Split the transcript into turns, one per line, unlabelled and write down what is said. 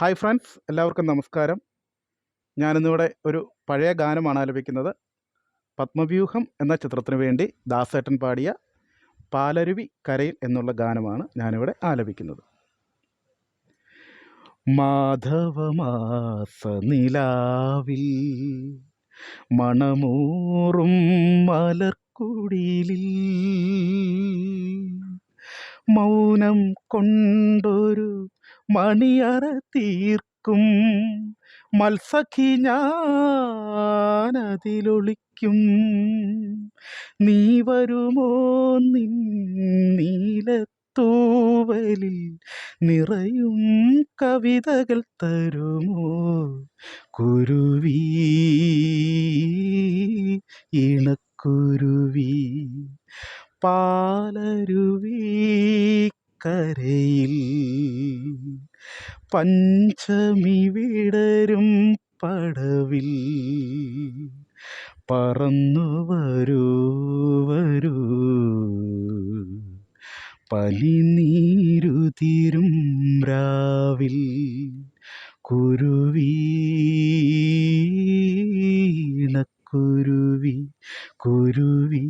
Hi friends എല്ലാവർക്കും നമസ്കാരം. ഞാനിന്നിവിടെ ഒരു പഴയ ഗാനമാണ് ആലപിക്കുന്നത്. പത്മവ്യൂഹം എന്ന ചിത്രത്തിന് വേണ്ടി ദാസേട്ടൻ പാടിയ പാലരുവി കരയിൽ എന്നുള്ള ഗാനമാണ് ഞാനിവിടെ ആലപിക്കുന്നത്. മാധവമാസനിലാവിൽ മണമൂറും മലർക്കുടിലിൽ മൗനം കൊണ്ടൊരു മണിയറ തീർക്കും മത്സഖി ഞാനതിലൊളിക്കും. നീ വരുമോ നിൻ നീലത്തൂവലിൽ? നിറയും കവിതകൾ തരുമോ കുരുവി? ഇണക്കുരുവി? പാലരുവി കരയിൽ പഞ്ചമി വിടരും പടവിൽ. പറന്നു വരൂ വരൂ. പനിനീരുതിരും രാവിൽ. കുരുവി കുരുവി